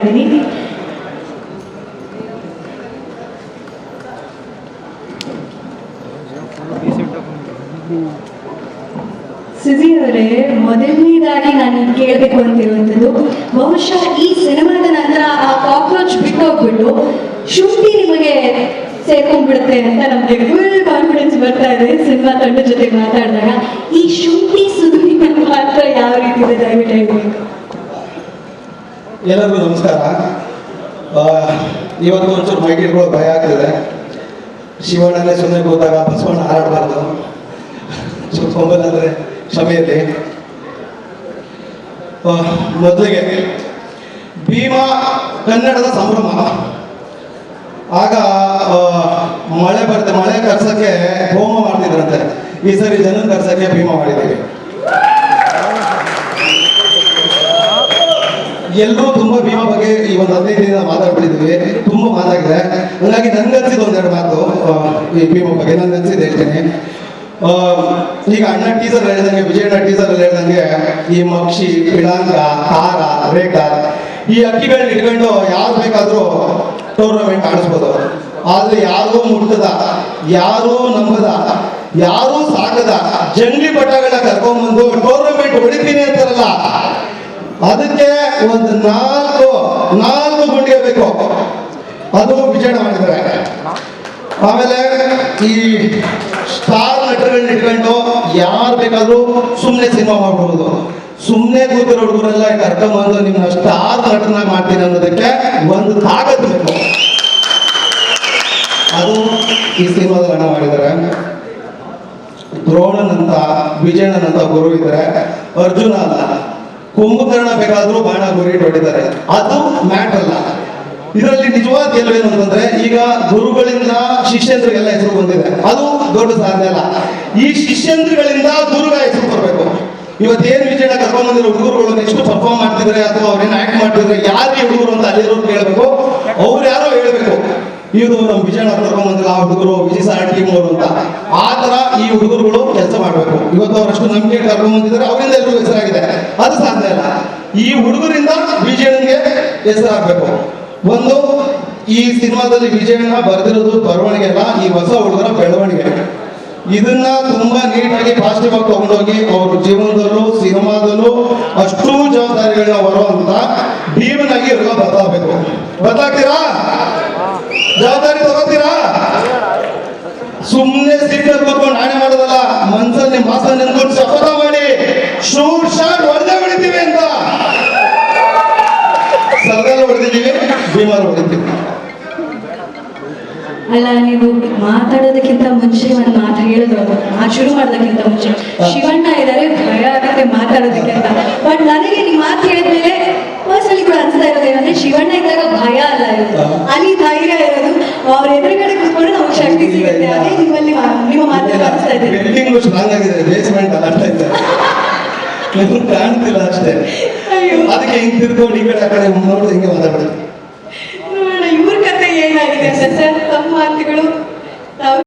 ಸುಜಿ ಅವರೇ ಮೊದಲನೇದಾಗಿ ನಾನು ಕೇಳಬೇಕು ಅಂತಿರುವಂಥದ್ದು. ಬಹುಶಃ ಈ ಸಿನಿಮಾದ ನಂತರ ಆ ಕಾಕ್ರೋಚ್ ಬಿಟ್ಟೋಗ್ಬಿಟ್ಟು ಶುಂಠಿ ನಿಮಗೆ ಸೇರ್ಕೊಂಡ್ಬಿಡುತ್ತೆ ಅಂತ ನಮಗೆ ಫುಲ್ ಕಾನ್ಫಿಡೆನ್ಸ್ ಬರ್ತಾ ಇದೆ ಸಿನಿಮಾ ತಂಡ ಜೊತೆ ಮಾತಾಡಿದಾಗ. ಈ ಶುಂಠಿ ಸುದ್ದಿನ ಪಾತ್ರ ಯಾವ ರೀತಿ ಇದೆ, ದಯವಿಟ್ಟು ಎಲ್ಲರಿಗೂ ನಮಸ್ಕಾರ. ಇವತ್ತು ಒಂಚೂರು ಇಟ್ಕೊಳ್ಳೋಕೆ ಭಯ ಆಗ್ತಿದೆ. ಶಿವಣ್ಣನೇ ಸುಮ್ಮನೆ ಕೂತಾಗ ಬಸವಣ್ಣ ಹಾರಾಡಬಾರ್ದು. ಕೊಂಬಲಂದ್ರೆ ಕ್ಷಮೆಯಲ್ಲಿ ಆ, ಮೊದಲಿಗೆ ಭೀಮಾ ಕನ್ನಡದ ಸಂಭ್ರಮ. ಆಗ ಮಳೆ ಬರುತ್ತೆ ಮಳೆ ಕರ್ಸಕ್ಕೆ ಹೋಮ ಮಾಡ್ತಿದ್ರಂತೆ. ಈ ಸರಿ ಜನ ಕರ್ಸಕ್ಕೆ ಭೀಮಾ ಮಾಡಿದ್ದೀವಿ. ಎಲ್ಲರೂ ತುಂಬಾ ಭೀಮಾ ಬಗ್ಗೆ ಈ ಒಂದು ಹದಿನೈದು ದಿನ ಮಾತಾಡ್ಬಿಟ್ಟಿದ್ವಿ ತುಂಬಾ ಮಾತಾಗಿದೆ ಹಾಗಾಗಿ ನನ್ಗೆ ಅನ್ಸಿದ್ದು ಒಂದೆರಡು ಮಾತು ಈ ಭೀಮಾ ಬಗ್ಗೆ ನನ್ಗೆ ಅನ್ಸಿದ್ದು ಹೇಳ್ತೀನಿ. ಈಗ ಅಣ್ಣ ಟೀಸರ್ ಹೇಳ್ದಂಗೆ, ವಿಜಯಣ್ಣ ಟೀಸರ್ ಅಲ್ಲಿ ಹೇಳ್ದಂಗೆ ಈ ಮಕ್ಷಿ ಪಿಳಾಂಗ ತಾರ ರೇಖಾ ಈ ಅಕ್ಕಿಗಳನ್ನ ಇಟ್ಕೊಂಡು ಯಾರು ಬೇಕಾದ್ರೂ ಟೂರ್ನಮೆಂಟ್ ಆಡಿಸ್ಬೋದು. ಆದ್ರೆ ಯಾರು ಮುಟ್ಟದ ಯಾರು ನಂಬದ, ಯಾರೂ ಸಾಕದ, ಜಂಗ್ಲಿ ಪಟಗಳನ್ನ ಕರ್ಕೊಂಡ್ಬಂದು ಟೂರ್ನಮೆಂಟ್ ಹೊಡಿತೀನಿ ಅಂತಾರಲ್ಲ ಅದಕ್ಕೆ ಒಂದು ನಾಲ್ಕು ನಾಲ್ಕು ಗುಂಡಿ ಬೇಕು. ಅದು ವಿಜಯ ಮಾಡಿದ್ದಾರೆ. ಆಮೇಲೆ ಈ ಸ್ಟಾರ್ ಲೆಟರ್ಗಳನ್ನ ಇಟ್ಕೊಂಡು ಯಾರು ಬೇಕಾದ್ರೂ ಸುಮ್ಮನೆ ಸಿನಿಮಾ ಮಾಡ್ಬೋದು. ಸುಮ್ಮನೆ ಕೂತಿರೋ ಹುಡುಗರೆಲ್ಲ ಕರ್ಕೊಂಡ್ಬಂದು ನಿಮ್ಮನ್ನ ಸ್ಟಾರ್ ನಟನಾಗಿ ಮಾಡ್ತೀನಿ ಅನ್ನೋದಕ್ಕೆ ಒಂದು ತಾಕತ್ತು ಬೇಕು. ಅದು ಈ ಸಿನಿಮಾದ ಹಣ ಮಾಡಿದ್ದಾರೆ. ದ್ರೋಣನಂತ ವಿಜಯನಂತ ಗುರು ಇದ್ದಾರೆ. ಅರ್ಜುನ ಅಲ್ಲ ಕುಂಭಕರ್ಣ ಬೇಕಾದ್ರೂ ಬಾಣ ಗುರಿ ಹೊಡಿತಾರೆ ಅದು ಮ್ಯಾಟ್ ಅಲ್ಲ. ಇದರಲ್ಲಿ ನಿಜವಾದ ಗೆಲುವೇನು ಅಂತಂದ್ರೆ ಈಗ ಗುರುಗಳಿಂದ ಶಿಷ್ಯಂದ್ರಿಗೆಲ್ಲ ಹೆಸರು ಬಂದಿದೆ. ಅದು ದೊಡ್ಡ ಸಾಧನೆ ಅಲ್ಲ. ಈ ಶಿಷ್ಯಂದ್ರಿಗಳಿಂದ ಗುರುಗ ಹೆಸರು ಬರಬೇಕು. ಇವತ್ತೇನು ಏನು ಕರ್ಕೊಂಡ್ ಬಂದಿರೋ ಹುಡುಗರುಗಳು ಎಷ್ಟು ಪರ್ಫಾರ್ಮ್ ಮಾಡ್ತಿದ್ರೆ ಅಥವಾ ಅವ್ರೇನು ಆಕ್ಟ್ ಮಾಡ್ತಿದ್ರೆ ಯಾರು ಈ ಹುಡುಗರು ಅಂತ ಅಲ್ಲಿರೋರು ಕೇಳಬೇಕು. ಅವ್ರು ಯಾರೋ ಹೇಳ್ಬೇಕು ಇವರು ನಮ್ಮ ವಿಜಯಣ್ಣ ಕರ್ಕೊಂಡ್ ಬಂದಿಲ್ಲ, ಆ ಹುಡುಗರು ವಿಜಯ್ ಸಾರ್ ಟೀಮ್ ಅವರು ಅಂತ. ಆ ತರ ಈ ಹುಡುಗರುಗಳು ಕೆಲಸ ಮಾಡಬೇಕು. ಇವತ್ತು ಅವರಷ್ಟು ನಂಬಿಕೆ ಕರ್ಕೊಂಡು ಬಂದಿದ್ದಾರೆ ಅವರಿಂದ ಎಲ್ಲರೂ ಹೆಸರಾಗಿದೆ. ಅದು ಸಾಧ್ಯ ಇಲ್ಲ ಈ ಹುಡುಗರಿಂದ ವಿಜಯಣ್ಣಗೆ ಹೆಸರಾಗಬೇಕು. ಒಂದು, ಈ ಸಿನಿಮಾದಲ್ಲಿ ವಿಜಯನ ಬರೆದಿರೋದು ಬರವಣಿಗೆ ಅಲ್ಲ, ಈ ಹೊಸ ಹುಡುಗರ ಬೆಳವಣಿಗೆ. ಇದನ್ನ ತುಂಬಾ ನೀಟಾಗಿ ಪಾಸಿಟಿವ್ ಆಗಿ ತಗೊಂಡೋಗಿ ಅವ್ರ ಜೀವನದಲ್ಲೂ, ಸಿನಿಮಾದಲ್ಲೂ ಅಷ್ಟು ಜವಾಬ್ದಾರಿಗಳನ್ನ ಬರುವಂತ ಭೀಮನಾಗಿ ಇವ್ರಿಗೆ ಬದಲಾಗಬೇಕು ಬದಲಾಗ್ತೀರಾ ಅಲ್ಲ ನೀವು ಮಾತಾಡೋದಕ್ಕಿಂತ ಮುಂಚೆ ಒಂದು ಮಾತು ಹೇಳಿದ್ರು ಆ ಶುರು ಮಾಡೋದಕ್ಕಿಂತ ಮುಂಚೆ. ಶಿವಣ್ಣ ಇದಾರೆ ಭಯ ಆಗುತ್ತೆ ಮಾತಾಡೋದಕ್ಕೆ ಅಂತ. ಬಟ್ ನನಗೆ ನೀವು ಮಾತು ಹೇಳಿದ್ಮೇಲೆ ಪರ್ಸನಲಿ ಕೂಡ ಅನ್ಸ್ತಾ ಇರೋದು ಏನಂದ್ರೆ ಶಿವಣ್ಣ ಇದ್ದಾಗ ಭಯ ಅಲ್ಲ ಇರೋದು. ಅಲ್ಲಿ ಧೈರ್ಯ ಇರೋದು. ಅವ್ರ ಎದುರುಗಡೆ ಕೂತ್ಕೊಂಡು ನಮ್ಗೆ ಶಕ್ತಿ ಸಿಗುತ್ತೆ. ಅದೇ ನಿಮ್ಮಲ್ಲಿ ನಿಮ್ಮ ಮಾತು ಅನಿಸ್ತಾ ಇದೆ. ಬೇಸ್ಮೆಂಟ್ ಅಲ್ಲ ಕಾಣ್ತಿಲ್ಲ ಅಷ್ಟೇ. ಅಯ್ಯೋ. ಅದಕ್ಕೆ ಹಿಂಗ್ ತಿರ್ಕೊಂಡು ಈ ಕಡೆ ಆ ಕಡೆ ನೋಡಿದ್ರೆ ಹಿಂಗೆ ಏನಾಗಿದೆ ಅಂತ ಸರ್? ತಮ್ಮ ಮಾತುಗಳು?